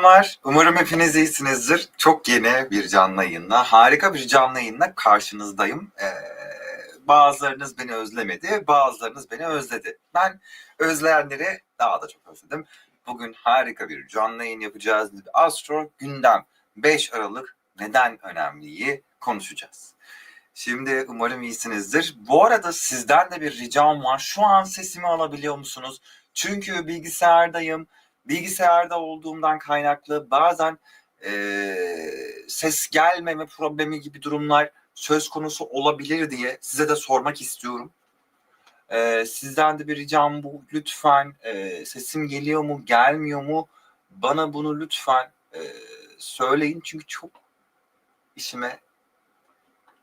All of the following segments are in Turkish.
Selamlar. Umarım hepiniz iyisinizdir. Çok yeni bir canlı yayınla, harika bir canlı yayınla karşınızdayım. Ee, bazılarınız beni özlemedi, bazılarınız beni özledi. Ben özleyenleri daha da çok özledim. Bugün harika bir canlı yayın yapacağız. Astro gündem 5 Aralık neden önemliyi konuşacağız. Şimdi umarım iyisinizdir. Bu arada sizden de bir ricam var. Şu an sesimi alabiliyor musunuz? Çünkü bilgisayardayım bilgisayarda olduğumdan kaynaklı bazen e, ses gelmeme problemi gibi durumlar söz konusu olabilir diye size de sormak istiyorum. E, sizden de bir ricam bu. Lütfen e, sesim geliyor mu, gelmiyor mu? Bana bunu lütfen e, söyleyin çünkü çok işime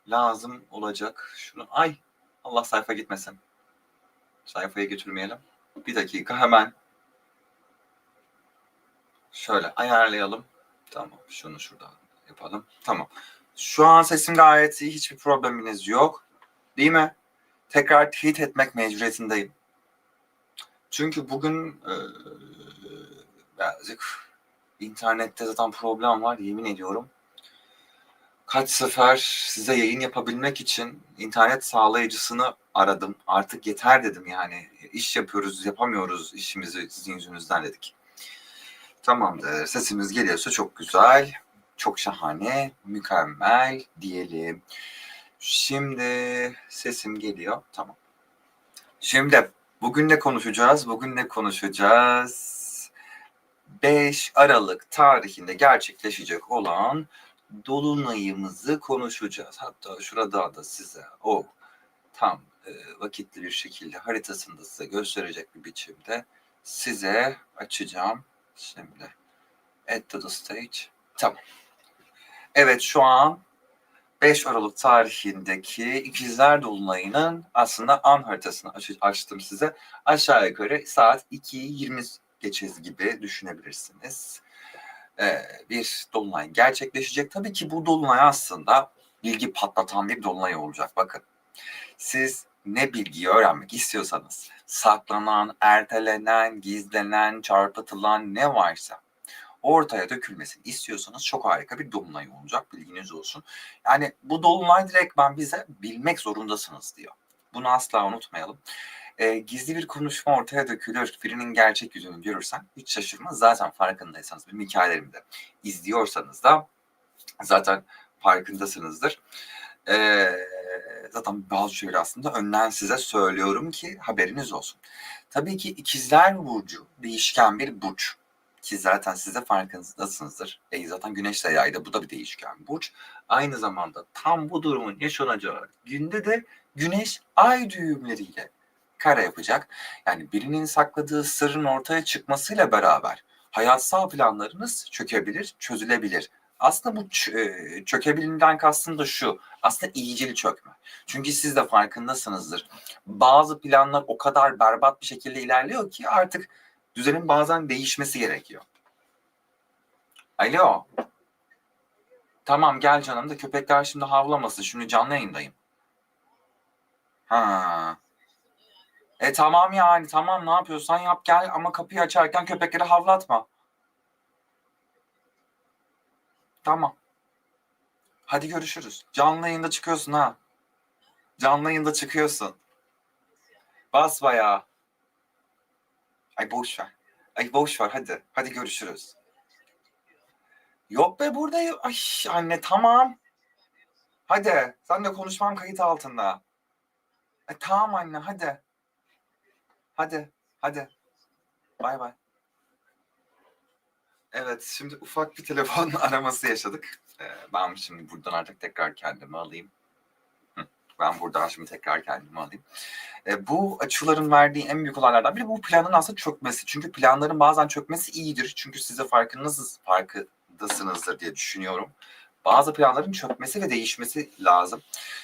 lazım olacak. Şunu ay Allah sayfa gitmesin. Sayfaya götürmeyelim. Bir dakika hemen Şöyle ayarlayalım. Tamam. Şunu şurada yapalım. Tamam. Şu an sesim gayet iyi. Hiçbir probleminiz yok. Değil mi? Tekrar tweet etmek mecburiyetindeyim. Çünkü bugün e, birazcık internette zaten problem var. Yemin ediyorum. Kaç sefer size yayın yapabilmek için internet sağlayıcısını aradım. Artık yeter dedim yani. İş yapıyoruz, yapamıyoruz işimizi sizin yüzünüzden dedik. Tamamdır. Sesimiz geliyorsa çok güzel, çok şahane, mükemmel diyelim. Şimdi sesim geliyor. Tamam. Şimdi bugün ne konuşacağız? Bugün ne konuşacağız? 5 Aralık tarihinde gerçekleşecek olan dolunayımızı konuşacağız. Hatta şurada da size o tam e, vakitli bir şekilde haritasını da size gösterecek bir biçimde size açacağım. Şimdi add to the stage. Tamam. Evet şu an 5 Aralık tarihindeki ikizler dolunayının aslında an haritasını aç- açtım size. Aşağı yukarı saat 2'yi 20 geçez gibi düşünebilirsiniz. Ee, bir dolunay gerçekleşecek. Tabii ki bu dolunay aslında bilgi patlatan bir dolunay olacak. Bakın siz ne bilgiyi öğrenmek istiyorsanız saklanan, ertelenen, gizlenen, çarpıtılan ne varsa ortaya dökülmesini istiyorsanız çok harika bir dolunay olacak bilginiz olsun. Yani bu dolunay direktmen bize bilmek zorundasınız diyor. Bunu asla unutmayalım. Ee, gizli bir konuşma ortaya dökülür. Birinin gerçek yüzünü görürsen hiç şaşırma. Zaten farkındaysanız benim hikayelerimi de izliyorsanız da zaten farkındasınızdır. Ee, zaten bazı şeyleri aslında önden size söylüyorum ki haberiniz olsun. Tabii ki ikizler burcu değişken bir burç. Ki zaten siz de farkındasınızdır. E zaten güneş de yayda bu da bir değişken burç. Aynı zamanda tam bu durumun yaşanacağı günde de güneş ay düğümleriyle kare yapacak. Yani birinin sakladığı sırrın ortaya çıkmasıyla beraber hayatsal planlarınız çökebilir, çözülebilir. Aslında bu e, çökebilinden kastım da şu. Aslında iyicil çökme. Çünkü siz de farkındasınızdır. Bazı planlar o kadar berbat bir şekilde ilerliyor ki artık düzenin bazen değişmesi gerekiyor. Alo. Tamam gel canım da köpekler şimdi havlamasın. Şimdi canlı yayındayım. Ha. E tamam yani tamam ne yapıyorsan yap gel ama kapıyı açarken köpekleri havlatma. Tamam. Hadi görüşürüz. Canlı yayında çıkıyorsun ha. Canlı yayında çıkıyorsun. Bas bayağı. Ay boş ver. Ay boş ver hadi. Hadi görüşürüz. Yok be buradayım. Ay anne tamam. Hadi. Sen de konuşmam kayıt altında. E, tamam anne hadi. Hadi. Hadi. Bay bay. Evet, şimdi ufak bir telefon araması yaşadık. Ee, ben şimdi buradan artık tekrar kendimi alayım. Ben buradan şimdi tekrar kendimi alayım. Ee, bu açıların verdiği en büyük olaylardan biri bu planın aslında çökmesi. Çünkü planların bazen çökmesi iyidir. Çünkü size farkındasınız, farkındasınızdır diye düşünüyorum. Bazı planların çökmesi ve değişmesi lazım.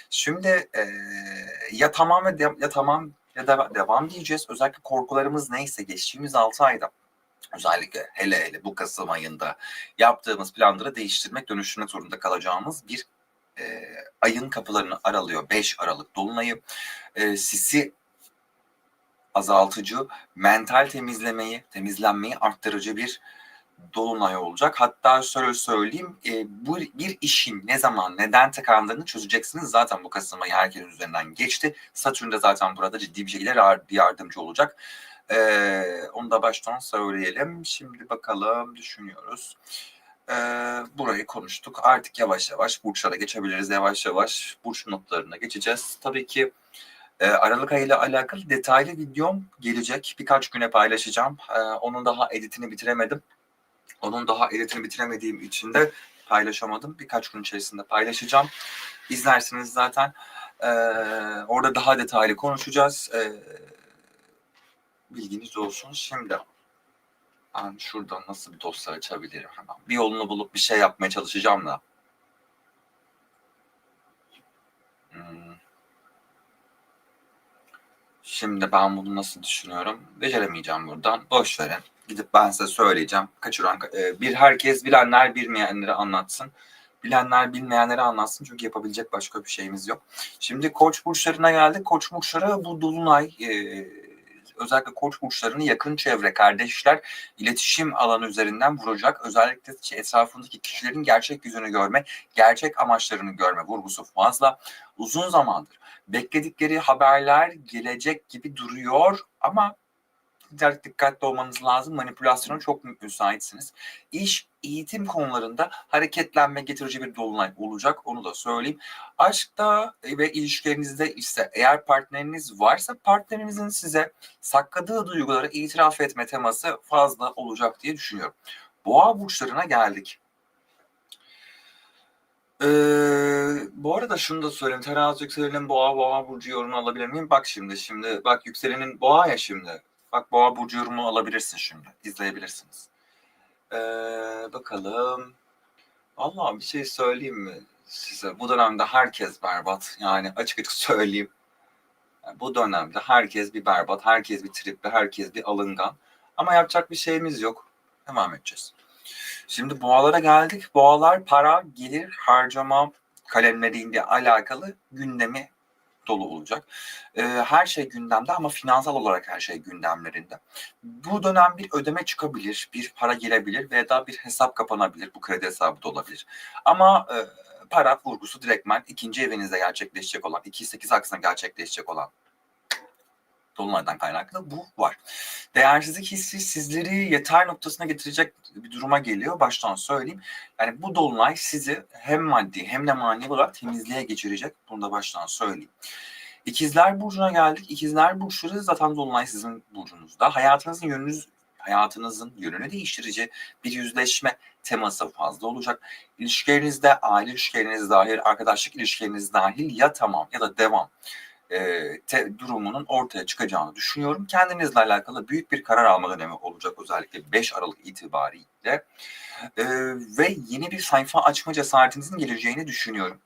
Şimdi e, ya tamam ve ya tamam ya da devam diyeceğiz. Özellikle korkularımız neyse geçtiğimiz 6 ayda özellikle hele hele bu Kasım ayında yaptığımız planları değiştirmek, dönüştürmek zorunda kalacağımız bir e, ayın kapılarını aralıyor. 5 Aralık Dolunay'ı e, sisi azaltıcı, mental temizlemeyi, temizlenmeyi arttırıcı bir dolunay olacak. Hatta şöyle söyleyeyim, e, bu bir işin ne zaman, neden tıkandığını çözeceksiniz. Zaten bu Kasım ayı herkesin üzerinden geçti. Satürn de zaten burada ciddi bir şekilde yar- yardımcı olacak. E, onu da baştan söyleyelim. Şimdi bakalım, düşünüyoruz. E, burayı konuştuk. Artık yavaş yavaş burçlara geçebiliriz. Yavaş yavaş burç notlarına geçeceğiz. Tabii ki e, Aralık ayıyla alakalı detaylı videom gelecek. Birkaç güne paylaşacağım. E, onun daha editini bitiremedim. Onun daha editini bitiremediğim için de paylaşamadım. Birkaç gün içerisinde paylaşacağım. İzlersiniz zaten. Ee, orada daha detaylı konuşacağız. Ee, bilginiz olsun. Şimdi ben şuradan nasıl bir dosya açabilirim hemen. Bir yolunu bulup bir şey yapmaya çalışacağım da. Hmm. Şimdi ben bunu nasıl düşünüyorum? Beceremeyeceğim buradan. Boş verin. Gidip ben size söyleyeceğim. Kaçıran e, bir herkes bilenler bilmeyenleri anlatsın. Bilenler bilmeyenleri anlatsın çünkü yapabilecek başka bir şeyimiz yok. Şimdi koç burçlarına geldik. Koç burçları bu dolunay e, özellikle koç burçlarını yakın çevre, kardeşler iletişim alanı üzerinden vuracak. Özellikle etrafındaki kişilerin gerçek yüzünü görme, gerçek amaçlarını görme vurgusu fazla. Uzun zamandır bekledikleri haberler gelecek gibi duruyor ama birazcık dikkatli olmanız lazım. Manipülasyona çok müsaitsiniz. İş, eğitim konularında hareketlenme getirici bir dolunay olacak. Onu da söyleyeyim. Aşkta ve ilişkilerinizde ise eğer partneriniz varsa partnerinizin size sakladığı duyguları itiraf etme teması fazla olacak diye düşünüyorum. Boğa burçlarına geldik. Ee, bu arada şunu da söyleyeyim. Terazi yükselenin boğa boğa burcu yorumu alabilir miyim? Bak şimdi şimdi bak yükselenin boğa ya şimdi. Bak boğa burcu yorumu alabilirsin şimdi. İzleyebilirsiniz. Ee, bakalım. Vallahi bir şey söyleyeyim mi size? Bu dönemde herkes berbat. Yani açık açık söyleyeyim. Yani bu dönemde herkes bir berbat, herkes bir tripli, herkes bir alıngan. Ama yapacak bir şeyimiz yok. Devam edeceğiz. Şimdi boğalara geldik. Boğalar para, gelir, harcama kalemleriyle alakalı gündemi dolu olacak. Ee, her şey gündemde ama finansal olarak her şey gündemlerinde. Bu dönem bir ödeme çıkabilir, bir para gelebilir veya da bir hesap kapanabilir. Bu kredi hesabı da olabilir. Ama e, para vurgusu direktmen ikinci evinizde gerçekleşecek olan, 2-8 aksına gerçekleşecek olan Dolunay'dan kaynaklı bu var. Değersizlik hissi sizleri yeter noktasına getirecek bir duruma geliyor. Baştan söyleyeyim. Yani bu Dolunay sizi hem maddi hem de manevi olarak temizliğe geçirecek. Bunu da baştan söyleyeyim. İkizler Burcu'na geldik. İkizler Burçları zaten Dolunay sizin burcunuzda. Hayatınızın yönünüz hayatınızın yönünü değiştirici bir yüzleşme teması fazla olacak. İlişkilerinizde, aile ilişkileriniz dahil, arkadaşlık ilişkileriniz dahil ya tamam ya da devam e, te, durumunun ortaya çıkacağını düşünüyorum. Kendinizle alakalı büyük bir karar alma dönemi olacak özellikle 5 Aralık itibariyle. E, ve yeni bir sayfa açma cesaretinizin geleceğini düşünüyorum.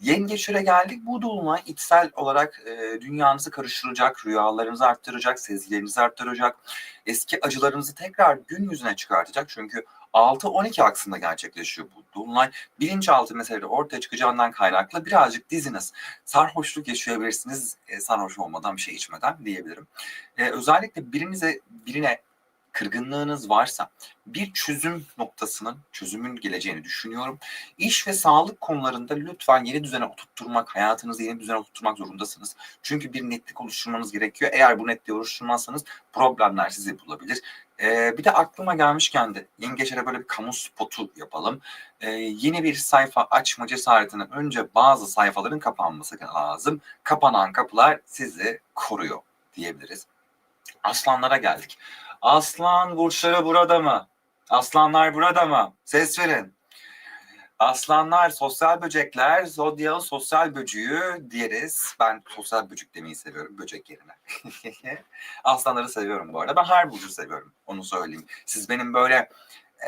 Yengeçlere geldik. Bu dolunay içsel olarak e, dünyanızı karıştıracak, rüyalarınızı arttıracak, sezgilerinizi arttıracak, eski acılarınızı tekrar gün yüzüne çıkartacak. Çünkü 6-12 aksında gerçekleşiyor bu dolunay. Bilinçaltı meseleleri ortaya çıkacağından kaynaklı birazcık diziniz. Sarhoşluk yaşayabilirsiniz e, sarhoş olmadan bir şey içmeden diyebilirim. E, özellikle birinize birine kırgınlığınız varsa bir çözüm noktasının, çözümün geleceğini düşünüyorum. İş ve sağlık konularında lütfen yeni düzene oturtturmak, hayatınızı yeni düzene oturtturmak zorundasınız. Çünkü bir netlik oluşturmanız gerekiyor. Eğer bu netliği oluşturmazsanız problemler sizi bulabilir. Ee, bir de aklıma gelmişken de yengeçlere böyle bir kamu spotu yapalım. Ee, yeni bir sayfa açma cesaretinin önce bazı sayfaların kapanması lazım. Kapanan kapılar sizi koruyor diyebiliriz. Aslanlara geldik. Aslan burçları burada mı? Aslanlar burada mı? Ses verin. Aslanlar sosyal böcekler, zodyağın sosyal böcüğü diyeriz. Ben sosyal böcek demeyi seviyorum böcek yerine. Aslanları seviyorum bu arada. Ben her burcu seviyorum. Onu söyleyeyim. Siz benim böyle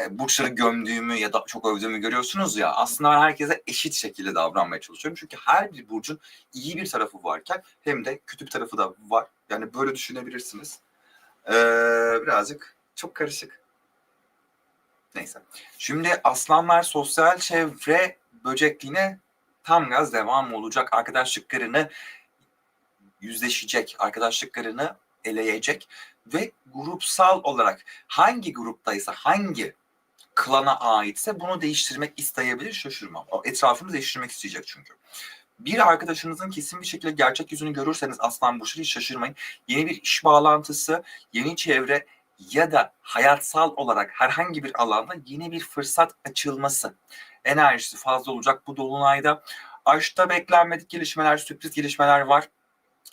e, burçları gömdüğümü ya da çok övdüğümü görüyorsunuz ya. Aslında ben herkese eşit şekilde davranmaya çalışıyorum. Çünkü her bir burcun iyi bir tarafı varken hem de kötü bir tarafı da var. Yani böyle düşünebilirsiniz. Ee, birazcık çok karışık. Neyse. Şimdi aslanlar sosyal çevre böcekliğine tam gaz devam olacak. Arkadaşlıklarını yüzleşecek, arkadaşlıklarını eleyecek ve grupsal olarak hangi gruptaysa, hangi klana aitse bunu değiştirmek isteyebilir şaşırmam. O etrafını değiştirmek isteyecek çünkü. Bir arkadaşınızın kesin bir şekilde gerçek yüzünü görürseniz aslan burçları hiç şaşırmayın. Yeni bir iş bağlantısı, yeni çevre ya da hayatsal olarak herhangi bir alanda yeni bir fırsat açılması enerjisi fazla olacak bu dolunayda. Aşkta beklenmedik gelişmeler, sürpriz gelişmeler var.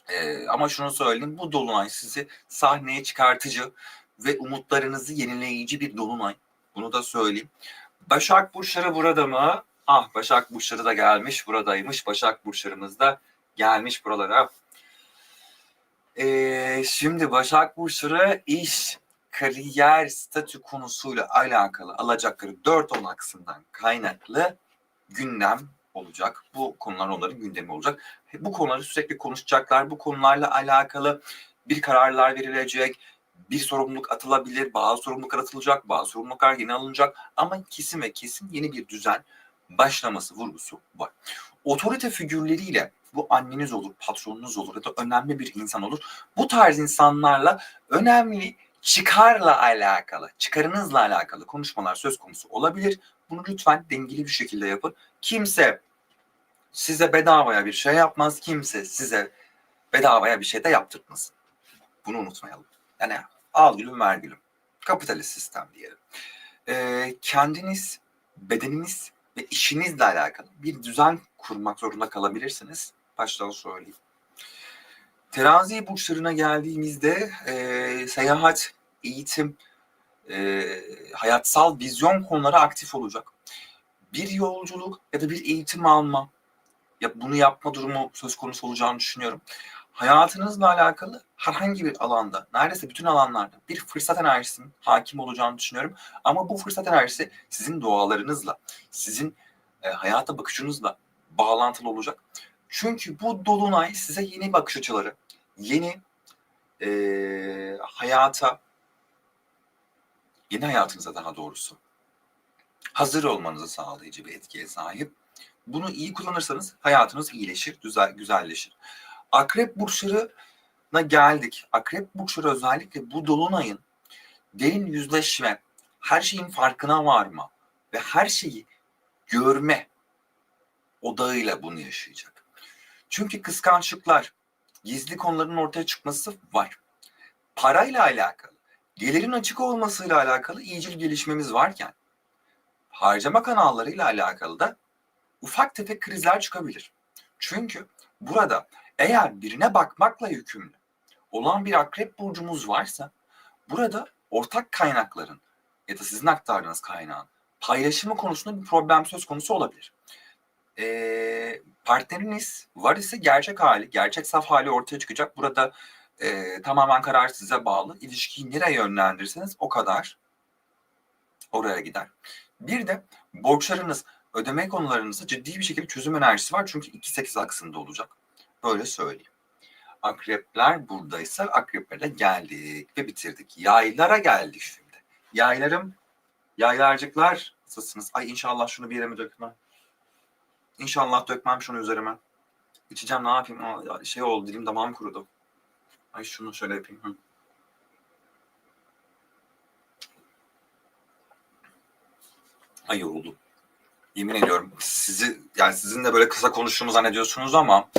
Ee, ama şunu söyleyeyim, bu dolunay sizi sahneye çıkartıcı ve umutlarınızı yenileyici bir dolunay. Bunu da söyleyeyim. Başak burçları burada mı? Ah Başak burçları da gelmiş buradaymış. Başak burçlarımız da gelmiş buralara. Ee, şimdi Başak burçları iş, kariyer, statü konusuyla alakalı alacakları dört on aksından kaynaklı gündem olacak. Bu konular onların gündemi olacak. Bu konuları sürekli konuşacaklar. Bu konularla alakalı bir kararlar verilecek. Bir sorumluluk atılabilir, bazı sorumluluklar atılacak, bazı sorumluluklar yeni alınacak. Ama kesin ve kesin yeni bir düzen başlaması vurgusu var. Otorite figürleriyle bu anneniz olur, patronunuz olur ya da önemli bir insan olur. Bu tarz insanlarla önemli çıkarla alakalı, çıkarınızla alakalı konuşmalar söz konusu olabilir. Bunu lütfen dengeli bir şekilde yapın. Kimse size bedavaya bir şey yapmaz. Kimse size bedavaya bir şey de yaptırtmasın. Bunu unutmayalım. Yani al gülüm ver gülüm. Kapitalist sistem diyelim. Ee, kendiniz, bedeniniz ve işinizle alakalı bir düzen kurmak zorunda kalabilirsiniz. Baştan söyleyeyim. Terazi burçlarına geldiğimizde e, seyahat, eğitim, e, hayatsal vizyon konuları aktif olacak. Bir yolculuk ya da bir eğitim alma, ya bunu yapma durumu söz konusu olacağını düşünüyorum. Hayatınızla alakalı herhangi bir alanda, neredeyse bütün alanlarda bir fırsat enerjisinin hakim olacağını düşünüyorum. Ama bu fırsat enerjisi sizin dualarınızla, sizin e, hayata bakışınızla bağlantılı olacak. Çünkü bu dolunay size yeni bakış açıları, yeni e, hayata, yeni hayatınıza daha doğrusu hazır olmanızı sağlayıcı bir etkiye sahip. Bunu iyi kullanırsanız hayatınız iyileşir, güzel, güzelleşir. Akrep burçlarına geldik. Akrep burçları özellikle bu dolunayın derin yüzleşme, her şeyin farkına varma ve her şeyi görme odağıyla bunu yaşayacak. Çünkü kıskançlıklar, gizli konuların ortaya çıkması var. Parayla alakalı, gelirin açık olmasıyla alakalı iyicil gelişmemiz varken harcama kanallarıyla alakalı da ufak tefek krizler çıkabilir. Çünkü burada eğer birine bakmakla yükümlü olan bir akrep burcumuz varsa burada ortak kaynakların ya da sizin aktardığınız kaynağın paylaşımı konusunda bir problem söz konusu olabilir. Ee, partneriniz var ise gerçek hali, gerçek saf hali ortaya çıkacak. Burada e, tamamen karar size bağlı. İlişkiyi nereye yönlendirirseniz o kadar oraya gider. Bir de borçlarınız, ödeme konularınızda ciddi bir şekilde çözüm enerjisi var. Çünkü 2-8 aksında olacak. Böyle söyleyeyim. Akrepler buradaysa akreplerle geldik ve bitirdik. Yaylara geldik şimdi. Yaylarım, yaylarcıklar nasılsınız? Ay inşallah şunu bir yere mi dökmem. İnşallah dökmem şunu üzerime. İçeceğim ne yapayım? Aa, Şey oldu dilim damağım kurudu. Ay şunu şöyle yapayım. Hı. Ay yoruldum. Yemin ediyorum sizi yani sizin de böyle kısa konuştuğumu zannediyorsunuz ama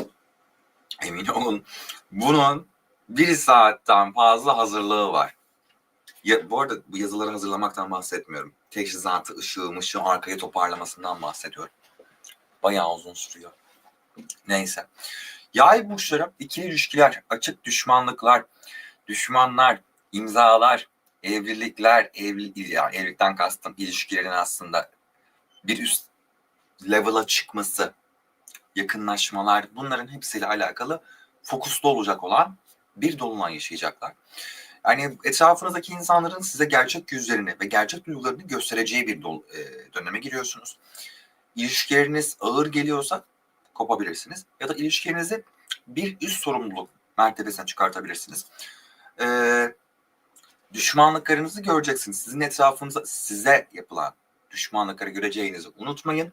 emin olun bunun bir saatten fazla hazırlığı var. Ya, bu arada bu yazıları hazırlamaktan bahsetmiyorum. Teçhizatı, ışığı, mışığı arkaya toparlamasından bahsediyorum. Bayağı uzun sürüyor. Neyse. Yay burçları, ikili ilişkiler, açık düşmanlıklar, düşmanlar, imzalar, evlilikler, evli, yani evlilikten kastım ilişkilerin aslında bir üst level'a çıkması, yakınlaşmalar bunların hepsiyle alakalı fokuslu olacak olan bir dolunay yaşayacaklar. Yani etrafınızdaki insanların size gerçek yüzlerini ve gerçek duygularını göstereceği bir dol, e, döneme giriyorsunuz. İlişkileriniz ağır geliyorsa kopabilirsiniz. Ya da ilişkilerinizi bir üst sorumluluk mertebesine çıkartabilirsiniz. Ee, düşmanlıklarınızı göreceksiniz. Sizin etrafınıza size yapılan düşmanlıkları göreceğinizi unutmayın.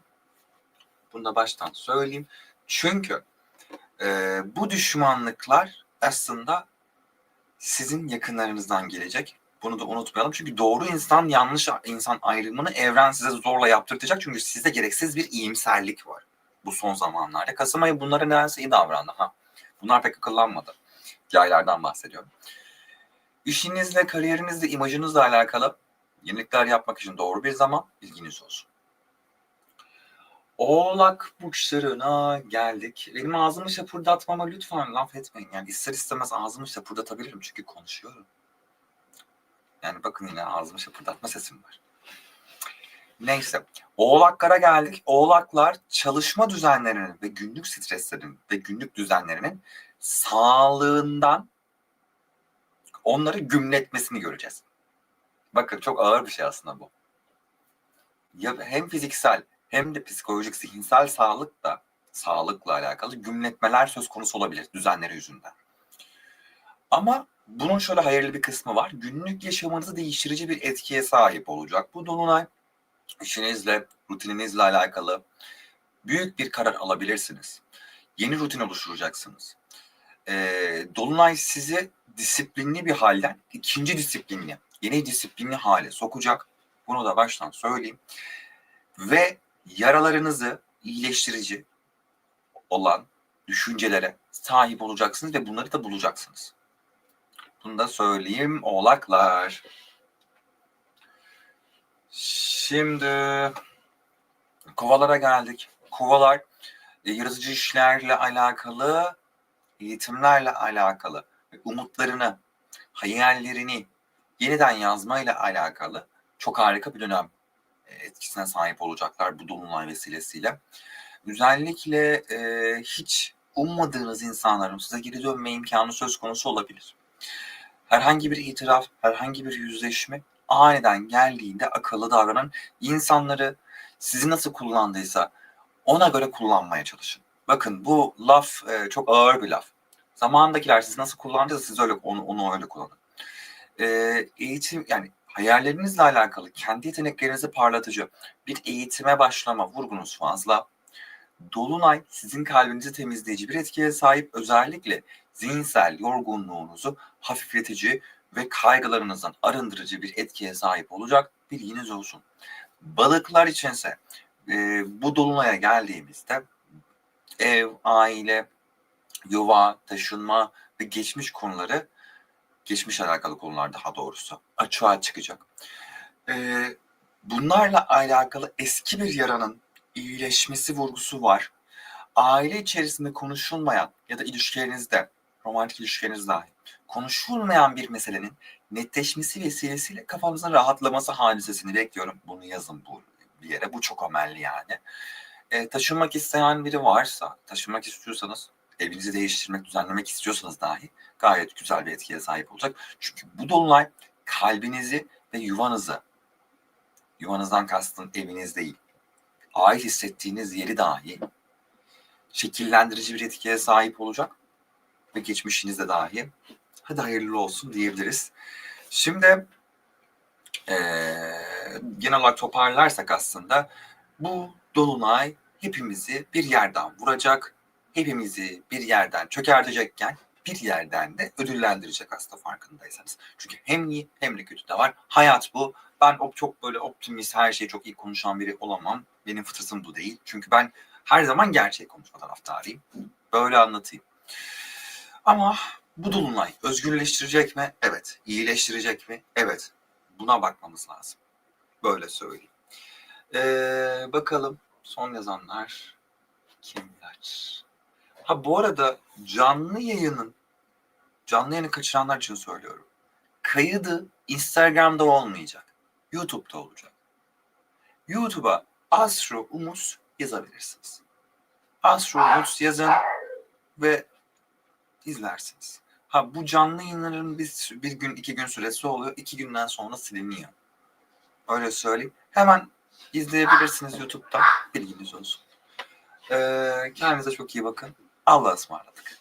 Bunu da baştan söyleyeyim. Çünkü e, bu düşmanlıklar aslında sizin yakınlarınızdan gelecek. Bunu da unutmayalım. Çünkü doğru insan yanlış insan ayrımını evren size zorla yaptırtacak. Çünkü sizde gereksiz bir iyimserlik var. Bu son zamanlarda. Kasım ayı bunlara nedense iyi davrandı. Ha. Bunlar pek akıllanmadı. Yaylardan bahsediyorum. İşinizle, kariyerinizle, imajınızla alakalı yenilikler yapmak için doğru bir zaman bilginiz olsun. Oğlak burçlarına geldik. Benim ağzımı şapırdatmama lütfen laf etmeyin. Yani ister istemez ağzımı şapırdatabilirim çünkü konuşuyorum. Yani bakın yine ağzımı şapırdatma sesim var. Neyse. Oğlaklara geldik. Oğlaklar çalışma düzenlerinin ve günlük streslerin ve günlük düzenlerinin sağlığından onları gümletmesini göreceğiz. Bakın çok ağır bir şey aslında bu. Ya hem fiziksel hem de psikolojik, zihinsel sağlık da sağlıkla alakalı gümletmeler söz konusu olabilir düzenleri yüzünden. Ama bunun şöyle hayırlı bir kısmı var. Günlük yaşamınızı değiştirici bir etkiye sahip olacak. Bu dolunay işinizle, rutininizle alakalı büyük bir karar alabilirsiniz. Yeni rutin oluşturacaksınız. Ee, dolunay sizi disiplinli bir halden ikinci disiplinli, yeni disiplinli hale sokacak. Bunu da baştan söyleyeyim. Ve yaralarınızı iyileştirici olan düşüncelere sahip olacaksınız ve bunları da bulacaksınız. Bunu da söyleyeyim oğlaklar. Şimdi kovalara geldik. Kovalar e, yaratıcı işlerle alakalı, eğitimlerle alakalı umutlarını, hayallerini yeniden yazmayla alakalı çok harika bir dönem e, etkisine sahip olacaklar bu dolunay vesilesiyle. Özellikle e, hiç ummadığınız insanların size geri dönme imkanı söz konusu olabilir. Herhangi bir itiraf, herhangi bir yüzleşme aniden geldiğinde akıllı davranan insanları sizi nasıl kullandıysa ona göre kullanmaya çalışın. Bakın bu laf e, çok ağır bir laf. Zamandakiler sizi nasıl kullandıysa siz öyle onu, onu öyle kullanın. E, eğitim yani hayallerinizle alakalı kendi yeteneklerinizi parlatıcı bir eğitime başlama vurgunuz fazla. Dolunay sizin kalbinizi temizleyici bir etkiye sahip özellikle zihinsel yorgunluğunuzu hafifletici ve kaygılarınızdan arındırıcı bir etkiye sahip olacak bilginiz olsun. Balıklar içinse e, bu dolunaya geldiğimizde ev, aile, yuva, taşınma ve geçmiş konuları geçmiş alakalı konular daha doğrusu açığa çıkacak. Ee, bunlarla alakalı eski bir yaranın iyileşmesi vurgusu var. Aile içerisinde konuşulmayan ya da ilişkilerinizde, romantik ilişkileriniz dahil konuşulmayan bir meselenin netleşmesi vesilesiyle kafanızın rahatlaması hadisesini bekliyorum. Bunu yazın bu bir yere. Bu çok amelli yani. E, taşınmak isteyen biri varsa, taşınmak istiyorsanız, evinizi değiştirmek, düzenlemek istiyorsanız dahi gayet güzel bir etkiye sahip olacak. Çünkü bu dolunay kalbinizi ve yuvanızı, yuvanızdan kastım eviniz değil, ait hissettiğiniz yeri dahi şekillendirici bir etkiye sahip olacak ve geçmişinizde dahi hadi hayırlı olsun diyebiliriz. Şimdi ee, genel olarak toparlarsak aslında bu dolunay hepimizi bir yerden vuracak, hepimizi bir yerden çökertecekken bir yerden de ödüllendirecek aslında farkındaysanız. Çünkü hem iyi hem de kötü de var. Hayat bu. Ben çok böyle optimist, her şeyi çok iyi konuşan biri olamam. Benim fıtratım bu değil. Çünkü ben her zaman gerçeği konuşma taraftarıyım. Böyle anlatayım. Ama bu dolunay özgürleştirecek mi? Evet. İyileştirecek mi? Evet. Buna bakmamız lazım. Böyle söyleyeyim. Ee, bakalım son yazanlar kimler? Ha bu arada canlı yayının canlı yayını kaçıranlar için söylüyorum. Kaydı Instagram'da olmayacak. YouTube'da olacak. YouTube'a Astro Umus yazabilirsiniz. Astro Umus yazın ve izlersiniz. Ha bu canlı yayınların bir, bir gün iki gün süresi oluyor. İki günden sonra siliniyor. Öyle söyleyeyim. Hemen izleyebilirsiniz YouTube'da. Bilginiz olsun. Ee, kendinize çok iyi bakın. Allah'a ısmarladık.